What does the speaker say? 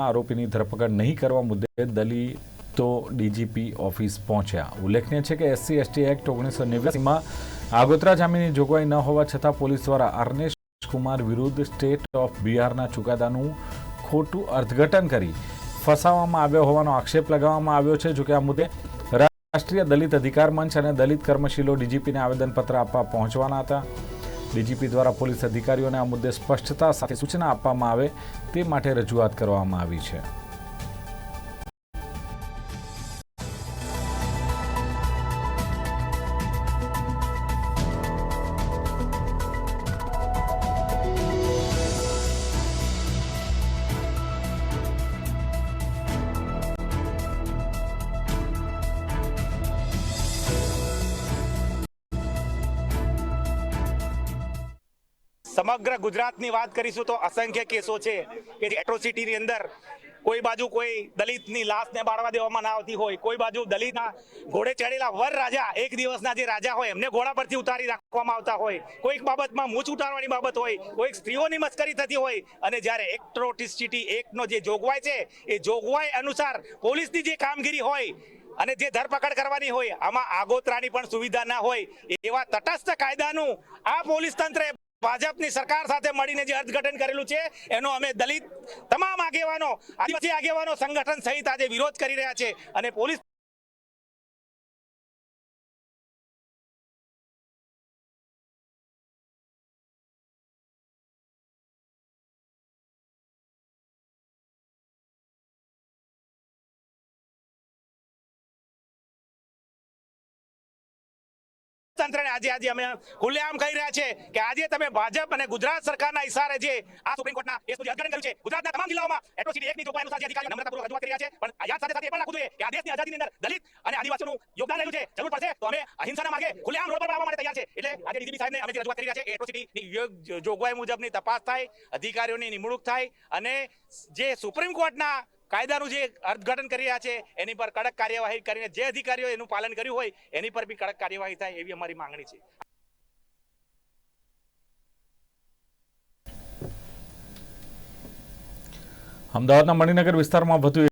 આરોપીની ધરપકડ નહીં કરવા મુદ્દે દલિતો ડીજીપી ઓફિસ પહોંચ્યા. ઉલ્લેખનીય છે કે એસસી, એસટી એક્ટ ઓગણીસો નેવ્યાસીમાં આગોતરા જામીનની જોગવાઈ ન હોવા છતાં પોલીસ દ્વારા અર્નેશ કુમાર વિરુદ્ધ સ્ટેટ ઓફ બિહારના ચુકાદાનું ખોટું અર્થઘટન કરી ફસાવવામાં આવ્યો હોવાનો આક્ષેપ લગાવવામાં આવ્યો છે, જોકે આ મુદ્દે રાષ્ટ્રીય દલિત અધિકાર મંચ અને દલિત કર્મશીલો ડીજીપીને આવેદનપત્ર આપવા પહોંચવાના હતા. ડીજીપી દ્વારા પોલીસ અધિકારીઓને આ મુદ્દે સ્પષ્ટતા સાથે સૂચના આપવામાં આવે તે માટે રજૂઆત કરવામાં આવી છે. સમગ્ર ગુજરાતની વાત કરીશું તો અસંખ્ય કેસો છે કે એટ્રોસિટીની અંદર કોઈ બાજુ કોઈ દલિતની લાશને બાળવા દેવામાં ના આવતી હોય, કોઈ બાજુ દલિતના ઘોડે ચડેલા વર રાજા એક દિવસના જે રાજા હોય, એમને ઘોડા પરથી ઉતારી રાખવામાં આવતા હોય, કોઈક બાબતમાં મૂછ ઉતારવાની બાબત હોય, કોઈક સ્ત્રીઓની મસ્કરી થતી હોય અને જ્યારે એક્ટ્રોટિસિટી એકનો જે જોગવાઈ છે, એ જોગવાઈ અનુસાર પોલીસની જે કામગીરી હોય અને જે ધરપકડ કરવાની હોય, આમાં આગોતરાની પણ સુવિધા ના હોય, એવા તટસ્થ કાયદાનું આ પોલીસ તંત્રે ભાજપની સરકાર સાથે મળીને જે અર્થઘટન કરેલું છે, એનો અમે દલિત તમામ આગેવાનો, આદિવાસી આગેવાનો સંગઠન સહિત આજે વિરોધ કરી રહ્યા છે અને પોલીસ તંત્રને આજે આજે અમે ખુલ્લેઆમ કહી રહ્યા છે કે આજે તમે ભાજપ અને ગુજરાત સરકારના ઇશારે જે આ સુપ્રીમ કોર્ટના કેસનું જે અર્થઘટન કર્યું છે, ગુજરાતના તમામ જિલ્લાઓમાં એટ્રોસિટી એકની જોગવાઈ અનુસાર જે અધિકારીઓ નમ્રતાપૂર્વક રજૂઆત કરી રહ્યા છે, પણ યાદ સાથે સાથે એ પણ રાખવું જોઈએ કે આ દેશની આઝાદીની અંદર દલિત અને આદિવાસીઓનું યોગદાન રહ્યું છે, જરૂર પડશે તો અમે અહિંસાના માર્ગે ખુલ્લેઆમ રોડ પર આવવા માટે તૈયાર છે એટલે આજે ડીજીપી સાહેબને અમે જે રજૂઆત કરી રહ્યા છે એટ્રોસિટીની જોગવાઈ મુજબની તપાસ થાય, અધિકારીઓની નિમણૂક થાય અને જે સુપ્રીમ કોર્ટના કાયદાનું જે અર્થઘટન કરી રહ્યા છે, એની પર કડક કાર્યવાહી કરીને જે અધિકારીઓ એનું પાલન કર્યું હોય, એની પર બી કડક કાર્યવાહી થાય એવી અમારી માંગણી છે. અમદાવાદના મણિનગર વિસ્તારમાં વધુ